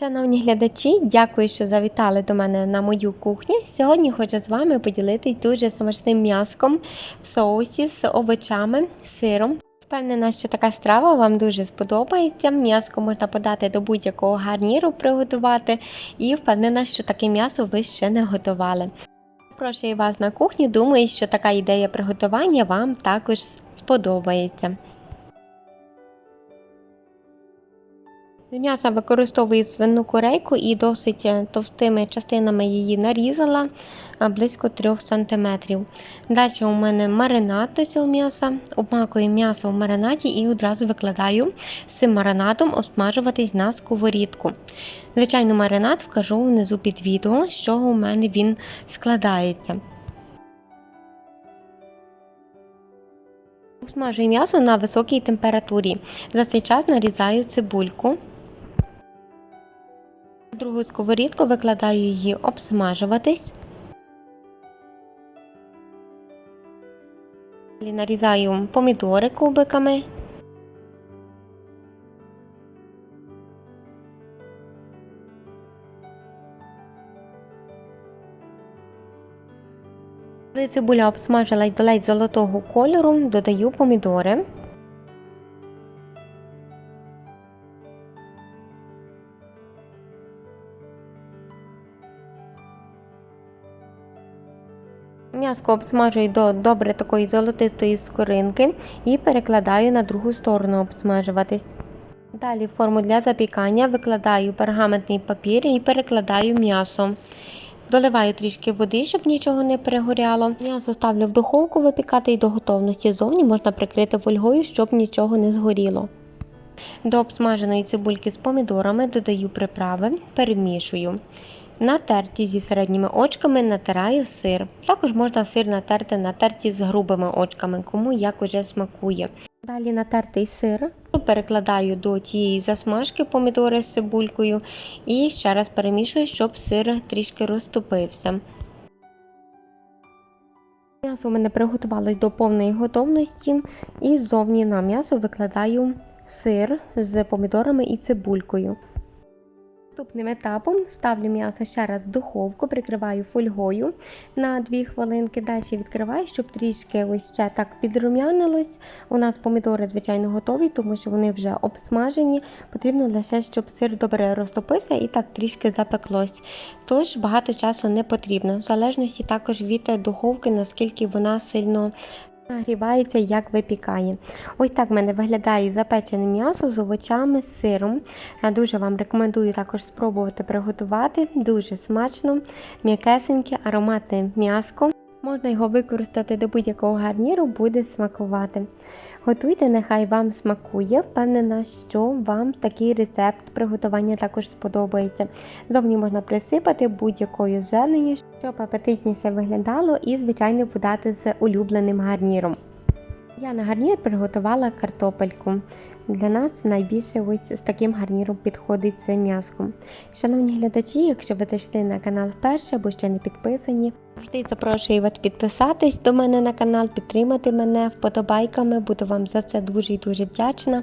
Шановні глядачі, дякую, що завітали до мене на мою кухню. Сьогодні хочу з вами поділитись дуже смачним м'яском в соусі з овочами, сиром. Впевнена, що така страва вам дуже сподобається. М'яско можна подати до будь-якого гарніру приготувати, і впевнена, що таке м'ясо ви ще не готували. Прошу вас на кухні. Думаю, що така ідея приготування вам також сподобається. З м'яса використовую свину курейку і досить е, товстими частинами її нарізала е, близько 3 см. Далі у мене маринад до цього м'яса. Обмакую м'ясо в маринаді і одразу викладаю з цим маринадом обсмажуватись на сковорідку. Звичайно, маринад вкажу внизу під відео, з чого у мене він складається. Смажую м'ясо на високій температурі. За цей час нарізаю цибульку. Другу сковорідку викладаю її обсмажуватись. Нарізаю помідори кубиками. Коли цибуля обсмажилась до ледь золотого кольору, додаю помідори. М'яско обсмажую до добре такої золотистої скоринки і перекладаю на другу сторону обсмажуватись. Далі в форму для запікання викладаю пергаментний папір і перекладаю м'ясо. Доливаю трішки води, щоб нічого не перегоряло. М'ясо ставлю в духовку випікати і до готовності зовні можна прикрити фольгою, щоб нічого не згоріло. До обсмаженої цибульки з помідорами додаю приправи, перемішую. На терті зі середніми очками натираю сир. Також можна сир натерти на терті з грубими очками, кому як уже смакує. Далі натертий сир перекладаю до тієї засмажки помідори з цибулькою і ще раз перемішую, щоб сир трішки розтопився. М'ясо у мене приготувалось до повної готовності і ззовні на м'ясо викладаю сир з помідорами і цибулькою. Наступним етапом ставлю м'ясо ще раз в духовку, прикриваю фольгою на 2 хвилинки. Далі відкриваю, щоб трішки ось ще так підрум'янилось. У нас помідори, звичайно, готові, тому що вони вже обсмажені. Потрібно лише, щоб сир добре розтопився і так трішки запеклось. Тож багато часу не потрібно, в залежності також від духовки, наскільки вона сильно. Нагрівається, як випікає. Ось так в мене виглядає запечене м'ясо з овочами, з сиром. Я дуже вам рекомендую також спробувати приготувати. Дуже смачно, м'якесеньке, ароматне м'яско. Можна його використати до будь-якого гарніру, буде смакувати. Готуйте, нехай вам смакує. Впевнена, що вам такий рецепт приготування також сподобається. Зовні можна присипати будь-якою зеленю, щоб апетитніше виглядало, і, звичайно, подати з улюбленим гарніром. Я на гарнір приготувала картопельку. Для нас найбільше ось з таким гарніром підходить це м'яско. Шановні глядачі, якщо ви зайшли на канал вперше або ще не підписані, завжди запрошую вас підписатись до мене на канал, підтримати мене вподобайками. Буду вам за це дуже і дуже вдячна.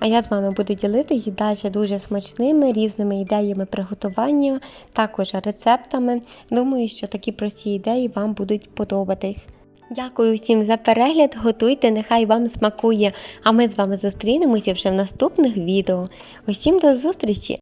А я з вами буду ділитися далі дуже смачними різними ідеями приготування, також рецептами. Думаю, що такі прості ідеї вам будуть подобатись. Дякую всім за перегляд. Готуйте, нехай вам смакує. А ми з вами зустрінемося вже в наступних відео. Усім до зустрічі!